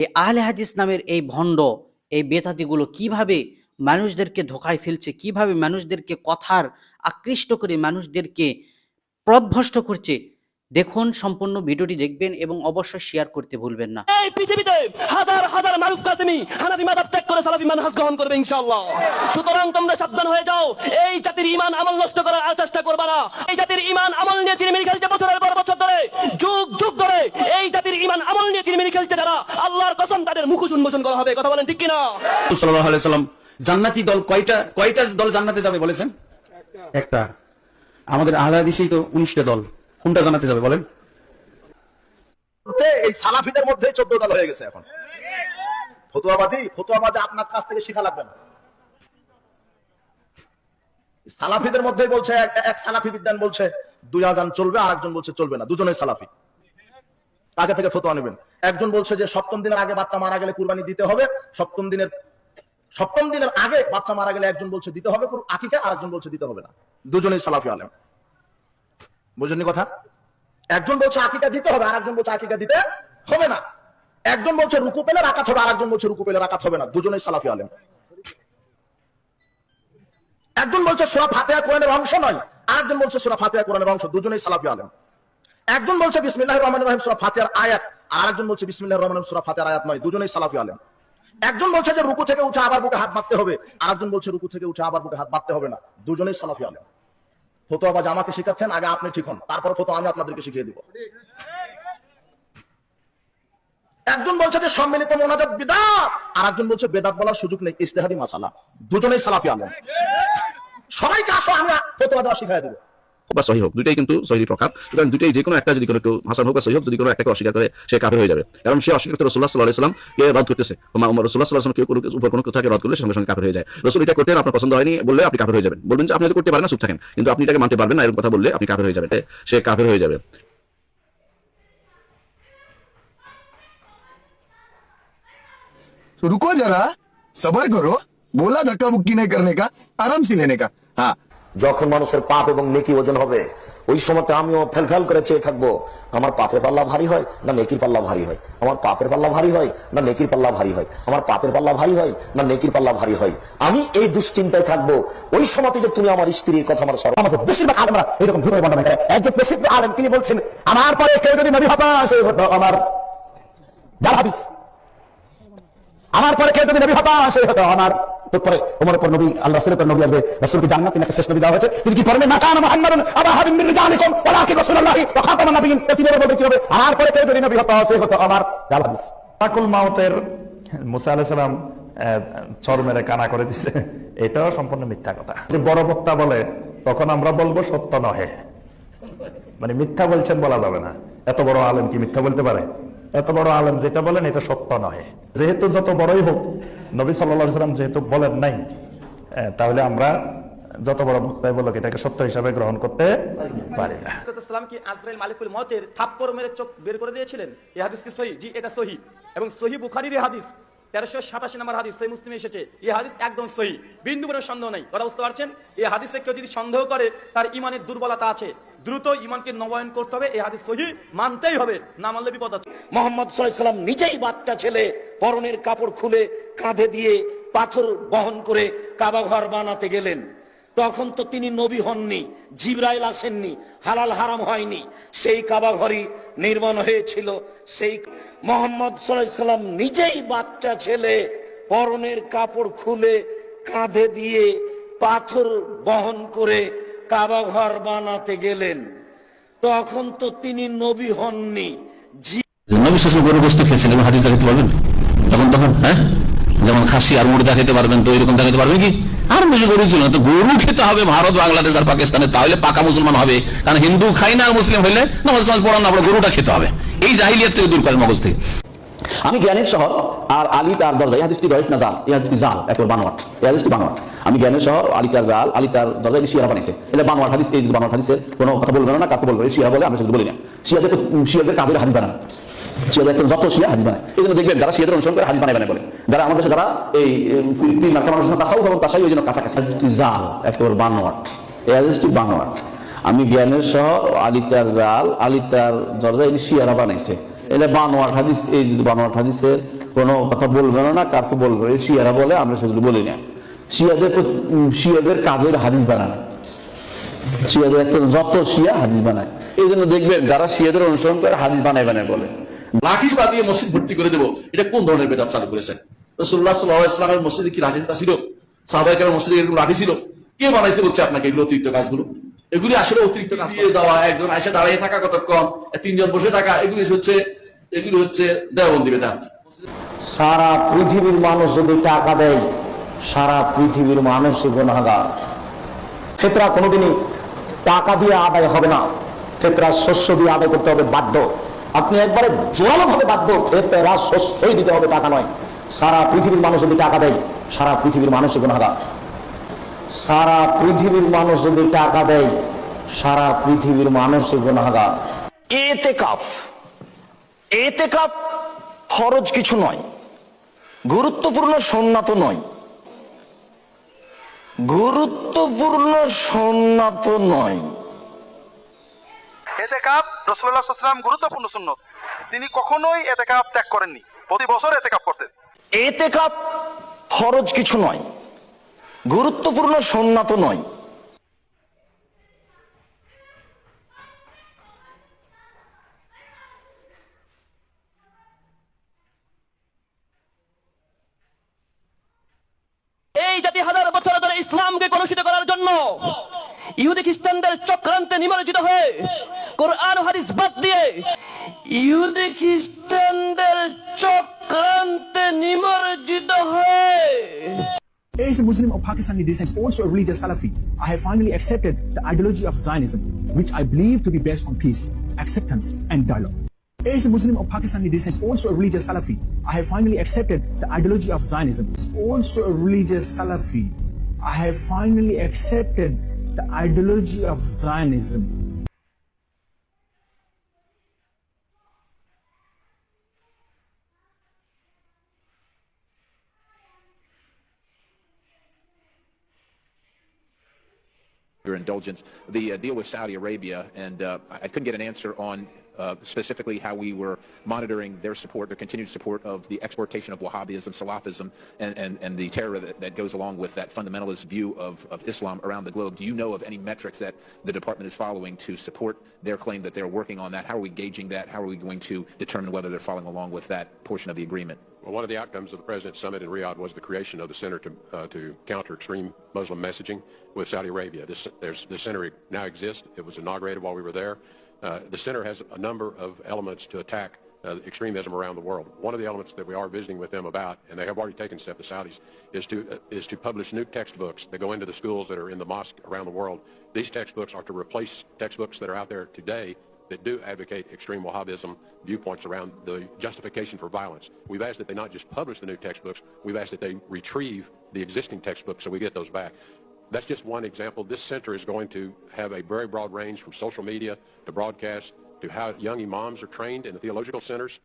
এই আহলে হাদিস নামের এই ভণ্ড, এই বেতাদিগুলো কীভাবে মানুষদেরকে ধোকায় ফেলছে, কীভাবে মানুষদেরকে কথার আকৃষ্ট করে মানুষদেরকে প্রভ্রষ্ট করছে দেখুন সম্পূর্ণ ভিডিওটি দেখবেন এবং অবশ্যই শেয়ার করতে ভুলবেন না। এই পৃথিবীতে হাজার হাজার মারুফ কাসেমি হানাফি মাদাব ত্যাগ করে সালাফি মানহাজ গ্রহণ করবে ইনশাআল্লাহ। সুতরাং তোমরা সাবধান হয়ে যাও এই জাতির ইমান আমল নষ্ট করার আর চেষ্টা করবে না। এই জাতির ইমান আমল নিয়ে চিনিমিনি খেলছে বছরের পর বছর ধরে যুগ যুগ ধরে এই জাতির ইমান আমল নিয়ে চিনিমিনি খেলছে যারা আল্লাহর কসম তাদের মুখোশ উন্মোচন করা হবে কথা বলেন ঠিক কিনা? সাল্লাহ আলাইহি সাল্লাম জান্নাতি দল কয়টা কয়টা দল জান্নাতে যাবে বলেছেন? একটা। আমাদের আহলাদিসেই তো উনিশটা দল। কোনটা জান্নাতে যাবে, বলেন? এই সালাফিদের মধ্যে চোদ্দ দল হয়ে গেছে এখন। ফতুয়াবাজি ফতুয়াবাজি আপনার কাছ থেকে শিখা লাগবে না। সালাফিদের মধ্যে বলছে, এক- সালাফি বিদ্যান বলছে, দুই আজান চলবে আর একজন বলছে চলবে না। দুজনেই সালাফি। আগে থেকে ফতোয়া নেবেন। একজন বলছে যে, সপ্তম দিনের আগে বাচ্চা মারা গেলে কুরবানি দিতে হবে, সপ্তম দিনের সপ্তম দিনের আগে বাচ্চা মারা গেলে একজন বলছে দিতে হবে আকিকে আর একজন বলছে দিতে হবে না। দুজনেই সালাফি আলেম। বুঝলেন কথা? একজন বলছে আকিকা দিতে হবে আর একজন বলছে আকিকা দিতে হবে না। একজন বলছে রুকু পেলে রাকাত হবে আর একজন বলছে রুকু পেলে রাকাত হবে না। দুজনেই সালাফি আলেম। একজন বলছে সোরা ফাতেহা কোরআনের অংশ নয় আর একজন বলছে সোরা ফাতেহা কোরআনের অংশ, দুজনেই সালাফি আলেম। একজন বলছে বিসমিল্লাহির রহমানির রহিম সূরা ফাতিহার আয়াত, আর একজন বলছে বিসমিল্লাহির রহমানির রহিম সূরা ফাতিহার আয়াত নয়, দুজনেই সালাফি আলেম। একজন বলছে যে রুকু থেকে উঠে আবার বুকে হাত মারতে হবে আর একজন বলছে রুকু থেকে উঠে আবার বুকে হাত মারতে হবে না, দুজনেই সালাফি আলেম। ফতোয়া বাজ আমাকে শেখাচ্ছেন, আগে আপনি ঠিক হন। তারপর ফতো আমি আপনাদেরকে শিখিয়ে দিব। একজন বলছে যে সম্মিলিত মোনাজাত বিদাত আর একজন বলছে বেদাত বলার সুযোগ নেই ইস্তেহাদি মাসালা। দুজনেই সালাফি আলম। সবাইকে আসো, আমি ফতোয়া দেওয়া শিখাই দেবো। বা সহি হোক দুইটাই কিন্তু সহি প্রকার সুতরাং দুইটাই যে কোনো একটা যদি কোনো কেউ হাসান হোক বা সহি হোক যদি কোনো একটাকে অস্বীকার করে সে কাফের হয়ে যাবে কারণ সে অস্বীকার করে রসুল্লাহ সাল্লাহ ইসলাম কে রদ করতেছে রসুল্লাহ সাল্লাহ কেউ কোনো উপর কোনো কথাকে রদ করলে সঙ্গে সঙ্গে কাফের হয়ে যায় রসুল এটা করতে আপনার পছন্দ হয়নি বললে আপনি কাফের হয়ে যাবেন বলবেন যে আপনি হয়তো করতে পারেন না চুপ থাকেন কিন্তু আপনি এটাকে মানতে পারবেন না এরকম কথা বললে আপনি কাফের হয়ে যাবেন সে কাফের হয়ে যাবে तो रुको जरा सबर करो बोला धक्का मुक्की नहीं करने का आराम से लेने का हाँ যখন মানুষের পাপ এবং নেকি ওজন হবে, ওই সময়তে আমিও ফেল ফেল করে চেয়ে থাকব, আমার পাপের পাল্লা ভারী হয় না নেকির পাল্লা ভারী হয়? আমার পাপের পাল্লা ভারী হয় না নেকির পাল্লা ভারী হয়? আমার পাপের পাল্লা ভারী হয় না নেকির পাল্লা ভারী হয়? আমি এই দুশ্চিন্তায় থাকব। ওই সময়তে যে তুমি আমার স্ত্রীর কথা আমার সর্ব আমাদের বেশিরভাগ আলমরা এরকম ধরে বর্ণনা করে। একজন প্রসিদ্ধ আলেম, তিনি বলছেন, আমার পরে যদি নবী হতাশ হতো আমার আমার পরে কেউ যদি নবী হতাশ হতো আমার তারপরে ওমর নবী আল্লাহ নবী আসবে জান্নাত নাকি শেষ নবী দেওয়া হয়েছে। তিনি কি না কান মুহাম্মাদুন আবা মিন রিজালিকুম, ওয়ালাকিন রাসূলুল্লাহি ওয়া খাতামান কি হবে? আমার পরে নবী আমার। জাল হাদিস। তাকুল মাউতের মুসা আলাহ সালাম চর মেরে কানা করে দিছে। এটাও সম্পূর্ণ মিথ্যা কথা। বড় বক্তা বলে, তখন আমরা বলব সত্য নহে। মানে মিথ্যা বলছেন বলা যাবে না। এত বড় আলেম কি মিথ্যা বলতে পারে? এত বড় আলেম যেটা বলেন, এটা সত্য নহে। যেহেতু যত বড়ই হোক নবী সাল্লা সাল্লাম যেহেতু বলেন নাই তাহলে আমরা যত বড় বক্তাই বলুক এটাকে সত্য হিসাবে গ্রহণ করতে পারি না। ইসলাম কি আজরাইল মালিকুল মতের থাপ্পড় মেরে চোখ বের করে দিয়েছিলেন? এই হাদিস কি সহি? জি এটা সহি। এবং সহি বুখারির হাদিস তেরোশো সাতাশি নম্বর হাদিস সেই মুসলিমে এসেছে। এই হাদিস একদম সহি। বিন্দু কোনো সন্দেহ নেই। কথা বুঝতে পারছেন? এই হাদিসে কেউ যদি সন্দেহ করে তার ইমানের দুর্বলতা আছে। দ্রুত ইমানকে নবায়ন করতে হবে এই হাদিস সহি মানতেই হবে। না মানলে বিপদ আছে। মোহাম্মদ সাল্লাম নিজেই বাচ্চা ছেলে পরনের কাপড় খুলে কাঁধে দিয়ে পাথর বহন করে কাবা ঘর বানাতে গেলেন। তখন তো তিনি নবী হননি, জিব্রাইল আসেননি, হালাল হারাম হয়নি। সেই কাবা ঘরই নির্মাণ হয়েছিল। সেই মোহাম্মদ সাল্লাম নিজেই বাচ্চা ছেলে, পরনের কাপড় খুলে কাঁধে দিয়ে পাথর বহন করে কাবা ঘর বানাতে গেলেন। তখন তো তিনি নবী হননি নবী শাসন গরু বস্তু দেখাতে পারবেন তখন তখন হ্যাঁ? যেমন খাসি আর মুড়ি দেখাতে পারবেন, তো এরকম দেখাতে পারবেন কি? আর বেশি গরু ছিল না, তো গরু খেতে হবে ভারত, বাংলাদেশ আর পাকিস্তানে, তাহলে পাকা মুসলমান হবে। কারণ হিন্দু খাই না আর মুসলিম হইলে নামাজ টামাজ পড়ান আপনার গরুটা খেতে হবে। এই জাহিলিয়াত থেকে দূর করেন মগজ থেকে। আমি জ্ঞানের শহর আর আলী তার দরজা এই হাদিসটি না জাল, এই জাল, একবার বানোয়াট, এই বানোয়াট। আমি জ্ঞানের শহর, আলী তার জাল, আলী তার দরজা শিয়ারা বানিয়েছে এটা বানোয়াট হাদিস, এই বানোয়াট হাদিসের কোনো কথা বলবেন না কাকে বলবেন শিয়া বলে, আমি সেটা বলি না। শিয়াদের শিয়াদের কাজের হাদিস বানান। শিয়াদের যত শিয়া হাদিস বানায়। এই জন্য দেখবেন যারা শিয়াদের অনুসরণ করে হাদিস বানায় বানায় বলে যারা আমাদের যারা এই পীর মার্কা মানুষের এবং ওই জন্য কাছাকাছি। জাল একেবারে বানোয়াট। এই হাদিসটি বানোয়াট। আমি জ্ঞানের শহর আলী তার জাল আলী তার দরজা এই শিয়ারা বানাইছে। এটা বানোয়াট হাদিস এই যদি বানোয়াট হাদিসের কোনো কথা বলবেন না কারকে বলবে। শিয়ারা বলে আমরা সেগুলো বলি না। শিয়াদের শিয়াদের কাজের হাদিস বানানো শিয়াদের একটা যত শিয়া হাদিস বানায়। এই জন্য দেখবেন যারা শিয়াদের অনুসরণ করে হাদিস বানায় বানায় বলে। লাঠি বাদিয়ে মসজিদ ভর্তি করে দেবো। এটা কোন ধরনের বেদাত চালু করেছেন? রসুল্লাহ সাল্লাহ ইসলামের মসজিদে কি লাঠিটা ছিল? সাহবাইকার মসজিদে এরকম লাঠি ছিল? কে বানাইতে বলছে আপনাকে এগুলো অতিরিক্ত কাজগুলো? এগুলি আসলে অতিরিক্ত কাজ দিয়ে দেওয়া একজন আয়সা দাঁড়িয়ে থাকা কতক্ষণ? তিনজন বসে থাকা, এগুলি হচ্ছে এগুলি হচ্ছে দেওবন্দি বেদান্ত সারা পৃথিবীর মানুষ যদি টাকা দেয়, সারা পৃথিবীর মানুষই গুণাগার ফেতরা কোনোদিনই টাকা দিয়ে আদায় হবে না। ফেতরা শস্য দিয়ে আদায় করতে হবে বাধ্য। আপনি একবারে জোরালো ভাবে বাধ্য ফেতরা শস্যই দিতে হবে, টাকা নয়। সারা পৃথিবীর মানুষ যদি টাকা দেয়, সারা পৃথিবীর মানুষই গুণাগার সারা পৃথিবীর মানুষ যদি টাকা দেয়, সারা পৃথিবীর মানুষই গুণাগার এতে কাফ এতে কাপ ফরজ কিছু নয়। গুরুত্বপূর্ণ সন্ন্যাত নয়। গুরুত্বপূর্ণ সন্ন্যাত নয়। গুরুত্বপূর্ণ সুন্নত। তিনি কখনোই এতেকাপ ত্যাগ করেননি। প্রতি বছর এতেকাপ করতেন। এতে কাপ ফরজ কিছু নয় গুরুত্বপূর্ণ সন্ন্যাত নয়। এই জাতি হাজার বছর ধরে ইসলামকে কলুষিত করার জন্য ইহুদি খ্রিস্টানদের চক্রান্তে নিমজ্জিত হয়ে কোরআন ও হাদিস বাদ দিয়ে ইহুদি খ্রিস্টানদের চক্রান্তে নিমজ্জিত হয়ে As a Muslim of Pakistani descent, also a religious Salafi, I have finally accepted the ideology of Zionism, which I believe to be based on peace, acceptance, and dialogue. As a Muslim of Pakistani descent, also a religious Salafi, I have finally accepted the ideology of Zionism, also a religious Salafi. I have finally accepted the ideology of Zionism. your indulgence, the uh, deal with Saudi Arabia, and uh, I I couldn't get an answer on uh, specifically how we were monitoring their support, their continued support of the exportation of Wahhabism, Salafism, and, and, and the terror that, that goes along with that fundamentalist view of, of Islam around the globe. Do you know of any metrics that the department is following to support their claim that they're working on that? How are we gauging that? How are we going to determine whether they're following along with that portion of the agreement? Well, one of the outcomes of the President's summit in Riyadh was the creation of the Center to, uh, to counter extreme Muslim messaging with Saudi Arabia. This, there's, the center now exists. It was inaugurated while we were there. Uh, the center has a number of elements to attack uh, extremism around the world. One of the elements that we are visiting with them about, and they have already taken steps, the Saudis, is to uh, is to publish new textbooks that go into the schools that are in the mosque around the world. These textbooks are to replace textbooks that are out there today that do advocate extreme Wahhabism viewpoints around the justification for violence. We've asked that they not just publish the new textbooks, we've asked that they retrieve the existing textbooks so we get those back. That's just one example. This center is going to have a very broad range from social media to broadcast to how young imams are trained in the theological centers.